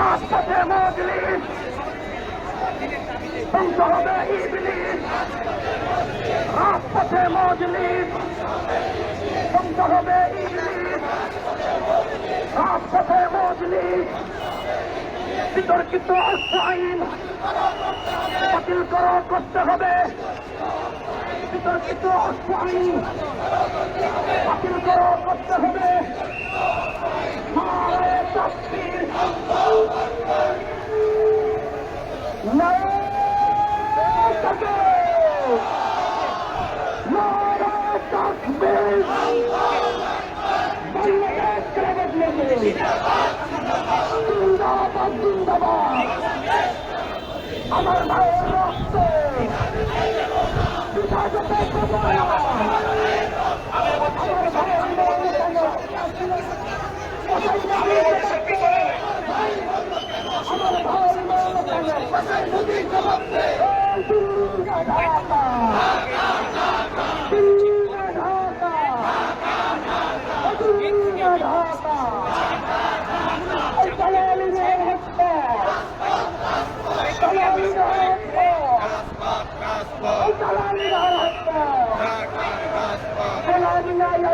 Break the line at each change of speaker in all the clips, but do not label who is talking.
রাজপথে মজলিস ধ্বংস হবে ইবলিস রাজপথে মজলিস ধ্বংস হবে ইবলিস রাজপথে মজলিস বিতর্কিত অর্থ আইন বাতিল করা করতে হবে বিতর্কিত অর্থ আইন বাতিল করা করতে হবে আমার ভাইয়ের রক্ত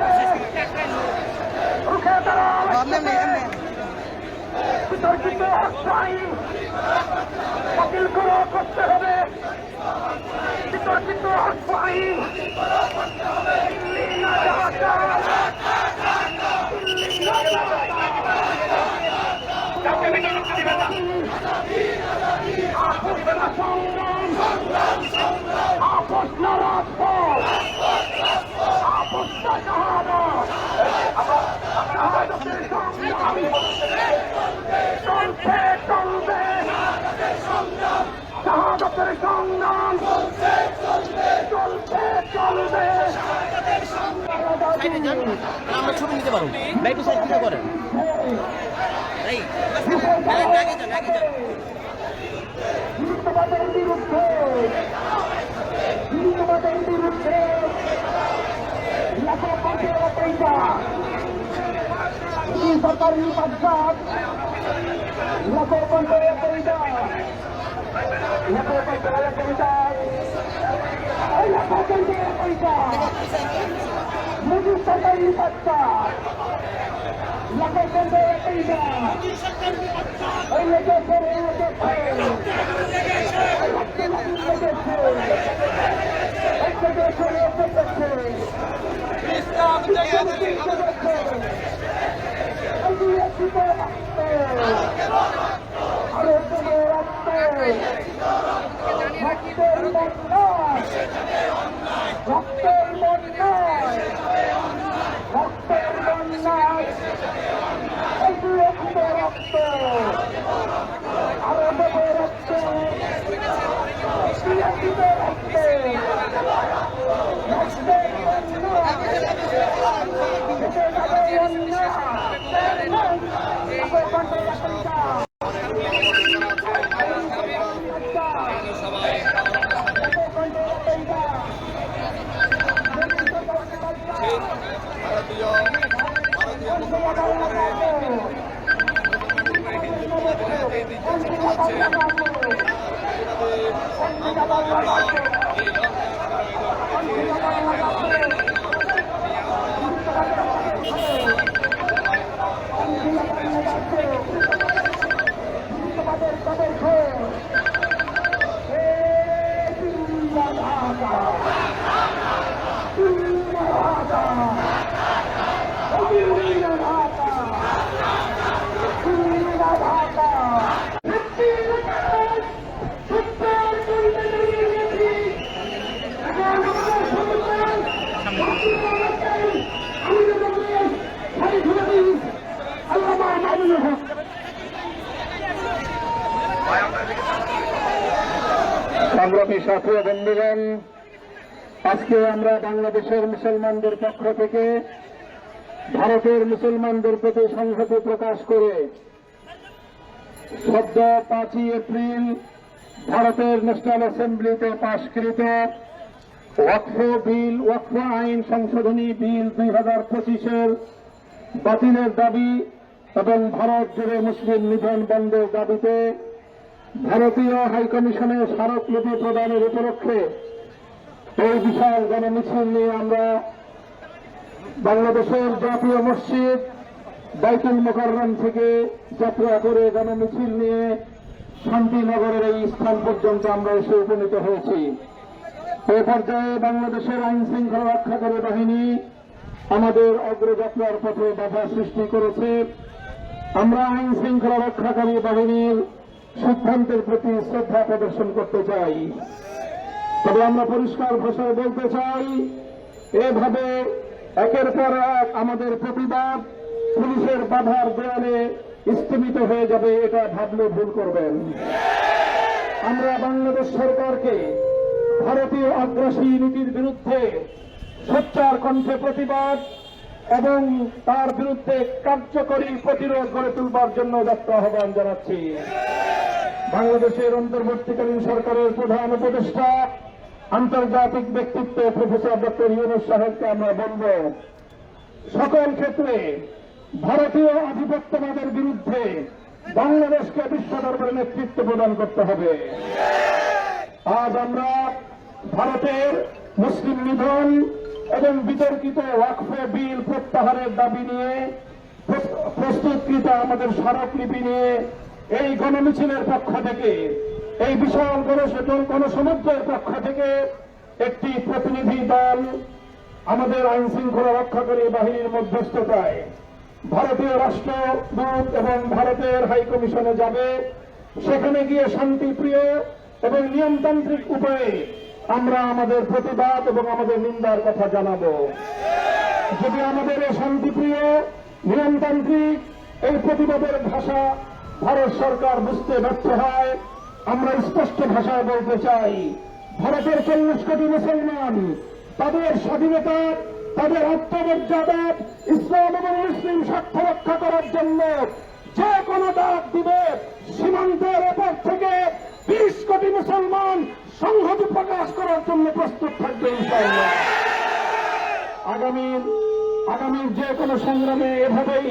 মোদীর বিরুদ্ধে রুখে দাঁড়াও একসাথে বিতর্কিত আইন বাতিল করা করতে হবে বিতর্কিত আইন দিল্লি না ঢাকা দিল্লি না আপোষ না সংগ্রাম আপোষ না রাজপথ আপোষ না শাহাদত শাহাদতের সংগ্রাম চলছে চলবে শাহাদতের সংগ্রাম চলছে চলবে।
আমরা ছবি নিতে পারব। লাইটু সাইড থেকে করেন?
বিরুদ্ধে বিরুদ্ধে লাখো পাঁচের পয়সা সরকারি পাঁচাত লাখো পঞ্চায়েত পয়সা পঞ্চায়েত পয়সা এই লাখো পঞ্চায়েত পয়সা মোদী সরকারি পাঁচাত লাখো পঞ্চায়েত পয়সা এই লেগেছে এই লেগেছে রক্তের বন্যায় রক্তের বন্যায় তোমাদের তাদের ঘর এ চিন্তা সংগ্রামী সাথী বন্ধুগণ আজকে আমরা বাংলাদেশের মুসলমানদের পক্ষ থেকে ভারতের মুসলমানদের প্রতি সংহতি প্রকাশ করে সদ্য পাঁচই এপ্রিল ভারতের ন্যাশনাল অ্যাসেম্বলিতে পাশকৃত ওয়াকফ বিল, ওয়াকফ আইন সংশোধনী বিল দুই হাজার পঁচিশের বাতিলের দাবি এবং ভারত জুড়ে মুসলিম নিধন বন্ধের দাবিতে ভারতীয় হাইকমিশনে স্মারকলিপি প্রদানের উপলক্ষে এই বিশাল গণমিছিল নিয়ে আমরা বাংলাদেশের জাতীয় মসজিদ বাইতুল মোকাররম থেকে যাত্রা করে গণমিছিল নিয়ে শান্তিনগরের এই স্থান পর্যন্ত আমরা এসে উপনীত হয়েছি। এ পর্যায়ে বাংলাদেশের আইন শৃঙ্খলা রক্ষাকারী বাহিনী আমাদের অগ্রযাত্রার পথে বাধা সৃষ্টি করেছে। আমরা আইন শৃঙ্খলা রক্ষাকারী বাহিনীর সিদ্ধান্তের প্রতি শ্রদ্ধা প্রদর্শন করতে চাই। তবে আমরা পরিষ্কার ভাষায় বলতে চাই, এভাবে একের পর এক আমাদের প্রতিবাদ পুলিশের বাধার দেয়ালে স্থিমিত হয়ে যাবে, এটা ভাবলে ভুল করবেন। আমরা বাংলাদেশ সরকারকে ভারতীয় আগ্রাসী নীতির বিরুদ্ধে সোচ্চার কণ্ঠে প্রতিবাদ এবং তার বিরুদ্ধে কার্যকরী প্রতিরোধ গড়ে তুলবার জন্য যাত্রা আহ্বান জানাচ্ছি। বাংলাদেশের অন্তর্বর্তীকালীন সরকারের প্রধান উপদেষ্টা, আন্তর্জাতিক ব্যক্তিত্ব প্রফেসর ডক্টর ইউনুস সাহেবকে আমরা বলব, সকল ক্ষেত্রে ভারতীয় আধিপত্যবাদের বিরুদ্ধে বাংলাদেশকে বিশ্ব দরবারে নেতৃত্ব প্রদান করতে হবে। আজ আমরা ভারতের মুসলিম নিধন এবং বিতর্কিত ওয়াকফে বিল প্রত্যাহারের দাবি নিয়ে, প্রস্তুতকৃত আমাদের স্মারকলিপি নিয়ে এই গণমিছিলের পক্ষ থেকে, এই বিশাল গণসেতন গণসমুদ্রের পক্ষ থেকে একটি প্রতিনিধি দল আমাদের আইন শৃঙ্খলা রক্ষাকারী বাহিনীর মধ্যস্থতায় ভারতীয় রাষ্ট্রদূত এবং ভারতের হাইকমিশনে যাবে। সেখানে গিয়ে শান্তিপ্রিয় এবং নিয়মতান্ত্রিক উপায়ে আমরা আমাদের প্রতিবাদ এবং আমাদের নিন্দার কথা জানাব। যদি আমাদের এই শান্তিপ্রিয়, নিয়মতান্ত্রিক এই প্রতিবাদের ভাষা ভারত সরকার বুঝতে ব্যর্থ হয়। আমরা স্পষ্ট ভাষায় বলতে চাই, ভারতের চল্লিশ কোটি মুসলমান, তাদের স্বাধীনতা, তাদের আত্মমর্যাদা, ইসলাম এবং মুসলিম স্বার্থ রক্ষা করার জন্য যে কোনো ডাক দিবে, সীমান্তের ওপর থেকে বিশ কোটি মুসলমান সংহতি প্রকাশ করার জন্য প্রস্তুত থাকবে ইনশাআল্লাহ। আগামীর আগামীর যে কোনো সংগ্রামে এভাবেই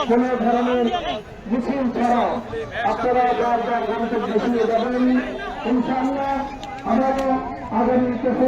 কোন ধরনের মিছিল ছাড়া আপনারা যার যার গন্তব্যে ফিরে যাবেন ইনশাআল্লাহ আমরা আগামী